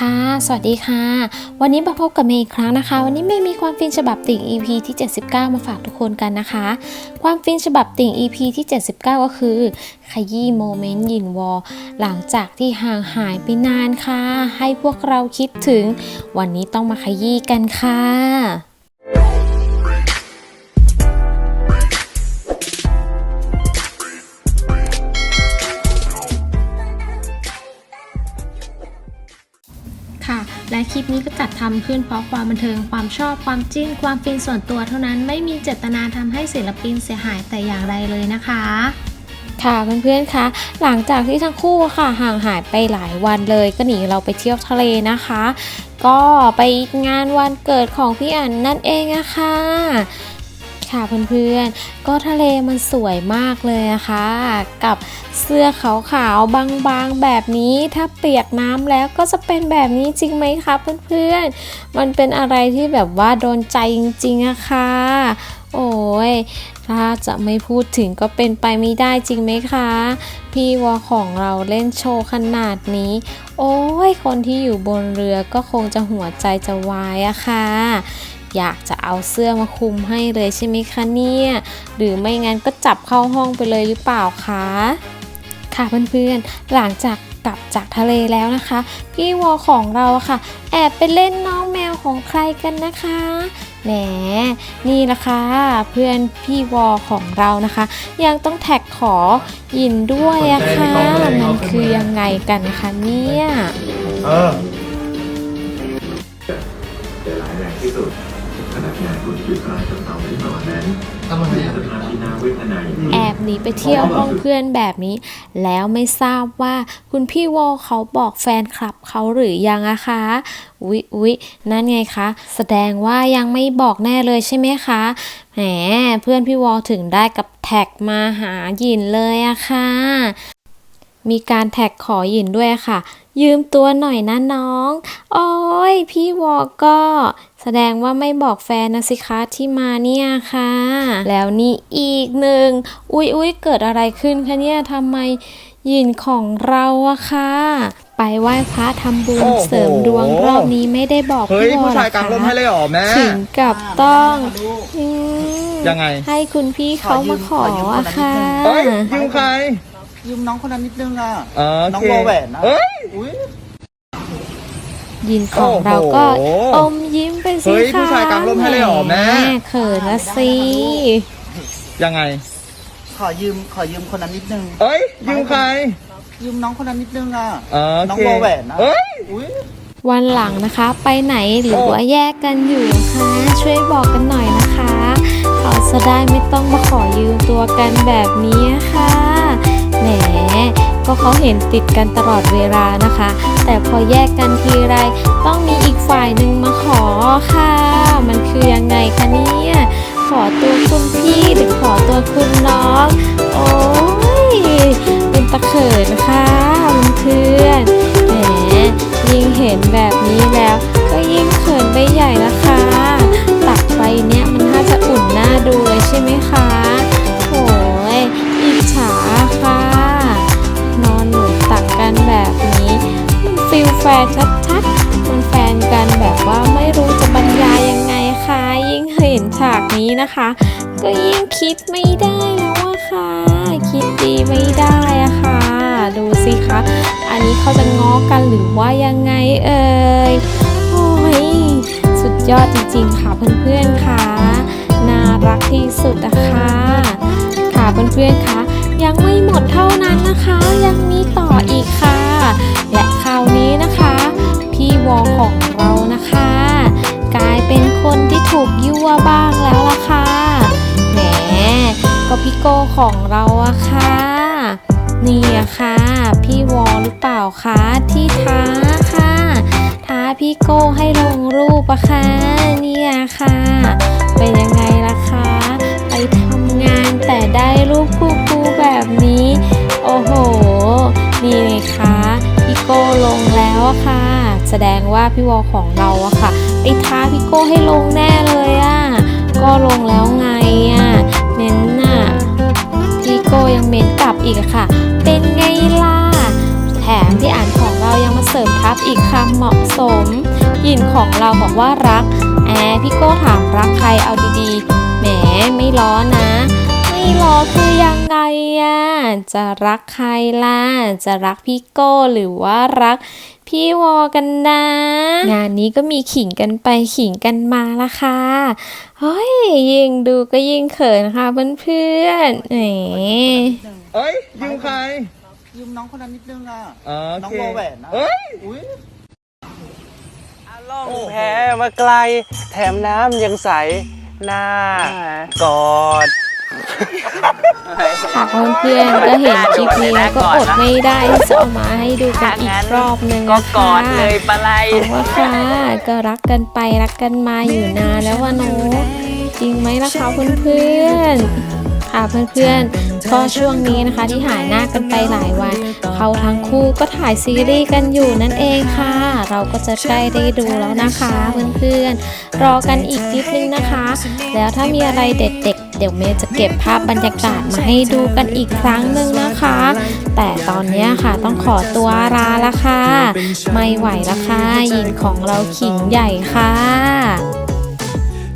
ค่ะ สวัสดีค่ะ วันนี้มาพบกับเมย์อีกครั้งนะคะ วันนี้เมย์มีความฟินฉบับติ่ง EP ที่ 79 มาฝากทุกคนกันนะคะ ความฟินฉบับติ่ง EP ที่ 79 ก็คือขยี้โมเมนต์ยินวอหลังจากที่ห่างหายไปนานค่ะ ให้พวกเราคิดถึง วันนี้ต้องมาขยี้กันค่ะ และคลิปนี้ก็จัดทำขึ้นเพราะความบันเทิงความชอบความจิ้นความฟินส่วนตัวเท่านั้นไม่มีเจตนาทำให้ศิลปินเสียหายแต่อย่างใดเลยนะคะค่ะเพื่อนๆคะหลังจากที่ทั้งคู่ค่ะห่างหายไปหลายวันเลย ก็หนีเราไปเที่ยวทะเลนะคะ ก็ไปงานวันเกิดของพี่อั๋นนั่นเองอะค่ะ ค่ะเพื่อนๆ ก็ทะเลมันสวยมากเลยนะคะ กับเสื้อขาวๆบางๆแบบนี้ถ้าเปียกน้ำแล้วก็จะเป็นแบบนี้จริงไหมคะเพื่อนๆ มันเป็นอะไรที่แบบว่าโดนใจจริงๆอะค่ะโอ้ย ถ้าจะไม่พูดถึงก็เป็นไปไม่ได้จริงไหมคะ พี่วอของเราเล่นโชว์ขนาดนี้ โอ้ย คนที่อยู่บนเรือก็คงจะหัวใจจะวายอะค่ะ อยากจะเอาเสื้อมาคลุมให้เลยใช่ไหมคะเนี่ย หรือไม่งั้นก็จับเข้าห้องไปเลยหรือเปล่าคะ ค่ะเพื่อนๆ หลังจากกลับจากทะเลแล้วนะคะ พี่วอของเราอะค่ะ แอบไปเล่นน้องแมวของใครกันนะคะแหมนี่ละค่ะเพื่อนพี่วอของเรานะคะ ยังต้องแท็กขอยินด้วยอะค่ะมันคือยังไงกันคะเนี่ยเออแต่ร้ายแรงที่สุด ขณะงานคุณคิดร้ายกับเราไม่นอนนั้นทำไมเป็นอะสภาพที่น่าเวทนาอย่างยิ่ง แอบหนีไปเที่ยวห้องเพื่อนแบบนี้ แล้วไม่ทราบว่าคุณพี่วอเขาบอกแฟนคลับเขาหรือยังอะคะอุ๊ยอุ๊ยนั่นไงคะ แสดงว่ายังไม่บอกแน่เลยใช่ไหมคะ แหม เพื่อนพี่วอถึงได้กับแท็กมาหาหยินเลยอะค่ะ มีการแท็กขอหยินด้วยค่ะ ยืมตัวหน่อยนะน้อง โอ้ยพี่วอก็ แสดงว่าไม่บอกแฟนนะสิคะที่มาเนี่ยค่ะ แล้วนี่อีกหนึ่งอุ๊ยอุ๊ยเกิดอะไรขึ้นคะเนี่ยทำไมหยินของเราอะค่ะ ไปไหว้พระทำบุญโอ้โห เสริมดวงรอบนี้ไม่ได้บอกเฮ้ย พี่วอผู้เหรชาอยกลางร่มคะให้เลยเหรอแม่ ถึงกับต้องอืมยังไง ให้คุณพี่เขามาขออะค่ะ เอ้ยยืมใคร ยืมน้องคนนั้นนิดนึงอะ เออโอน้องเควอแหวนนะเอ้ย อุ้ย ยินของเราก็โอ้โหอมยิ้มไปสิเฮ้ยคะผู้ชายกางร่มให้เลยเหรอแม่ เขินละสิ ยังไง ขอยืมขอยืมคนนั้นนิดนึง เอ้ย ยืมใคร ยืมน้องคนนั้นนิดนึงอะ เออโอน้องเควอแหวนนะเอ้ย อุ้ย วันหลังนะคะ ไปไหนหรือโอ้ว่าแยกกันอยู่คะช่วยบอกกันหน่อยนะคะ เขาจะได้ไม่ต้องมาขอยืมตัวกันแบบนี้ค่ะแหมก็ เขาเห็นติดกันตลอดเวลานะคะ แต่พอแยกกันทีไรต้องมีอีกฝ่ายหนึ่งมาขอค่ะ มันคือยังไงคะเนี่ยขอตัวคุณพี่หรือขอตัวคุณน้อง โอ้ยเป็นตะเขินค่ะเพื่อนแหมยิ่งเห็นแบบนี้แล้ว ก็ยิ่งเขินไปใหญ่นะคะตักไปเนี้ยมันน่าจะอุ่นหน้าดูเลยใช่ไหมคะ แฟนชัดๆมันแฟนกันแบบว่าไม่รู้จะบรรยายยังไงคะยิ่งเห็นฉากนี้นะคะ ก็ยิ่งคิดไม่ได้แล้วอะค่ะ คิดดีไม่ได้อะค่ะ ดูสิคะ อันนี้เขาจะง้อกันหรือว่ายังไงเอ่ยโอ้ยสุดยอดจริงๆค่ะเพื่อนๆค่ะน่ารักที่สุดนะคะค่ะเพื่อนๆค่ะ ยังไม่หมดเท่านั้นนะคะ ยังมีต่ออีกค่ะ และคราวนี้นะคะ พี่วอของเรานะคะ กลายเป็นคนที่ถูกยั่วบ้างแล้วล่ะค่ะแหมก็พี่โก้ของเราอะค่ะ นี่อะค่ะ พี่วอหรือเปล่าคะที่ท้าค่ะ ท้าพี่โก้ให้ลงรูปอะค่ะ เนี่ยค่ะ อะค่ะ แสดงว่าพี่วอของเราอะค่ะไปท้าพี่โก้ให้ลงแน่เลยอะก็ลงแล้วไงอะเน้นน่ะพี่โก้ยังเม้นกลับอีกอะค่ะ เป็นไงล่ะแถมพี่อ่านของเรายังมาเสริมทับอีกคำเหมาะสมยินของเราบอกว่ารักแอร์พี่โก้ถามรักใครเอาดีๆแหมไม่ล้อนะไม่ล้อคือยังไงอะจะรักใครล่ะ จะรักพี่โก้หรือว่ารัก พี่วอกันนะ งานนี้ก็มีขิงกันไปขิงกันมาละค่ะเฮ้ยยิ่งดูก็ยิ่งเขินค่ะเพื่อนๆแหมเอ้ยยืมใคร ยืมน้องคนนั้นนิดนึงอะอ๋อโอน้องเคโบแหวนนะเอ้ยอุ้ยล่องแพมาไกล แถมน้ำยังใสหน้ากอด ค่ะเพื่อนๆก็เห็นคลิปนี้แล้วก็อดไม่ได้ที่จะเอามาให้ดูกันอีกรอบหนึ่งก็นะกอคะดเลยปลาไหลบอกว่าค่ะก็รักกันไปรักกันมาอยู่นานแล้ววะเนาะจริงไหมล่ะคะเพื่อนๆค่ะเพื่อนๆก็ช่วงนี้นะคะที่หายหน้ากันไปหลายวันเขาทั้งคู่ก็ถ่ายซีรีส์กันอยู่นั่นเองค่ะ เราก็จะใกล้ได้ดูแล้วนะคะเพื่อนๆรอกันอีกนิดนึงนะคะ แล้วถ้ามีอะไรเด็ดๆ เดี๋ยวเมย์จะเก็บภาพบรรยากาศมาให้ดูกันอีกครั้งหนึ่งนะคะ แต่ตอนนี้ค่ะต้องขอตัวลาละค่ะ ไม่ไหวละค่ะยินของเราขิงใหญ่ค่ะ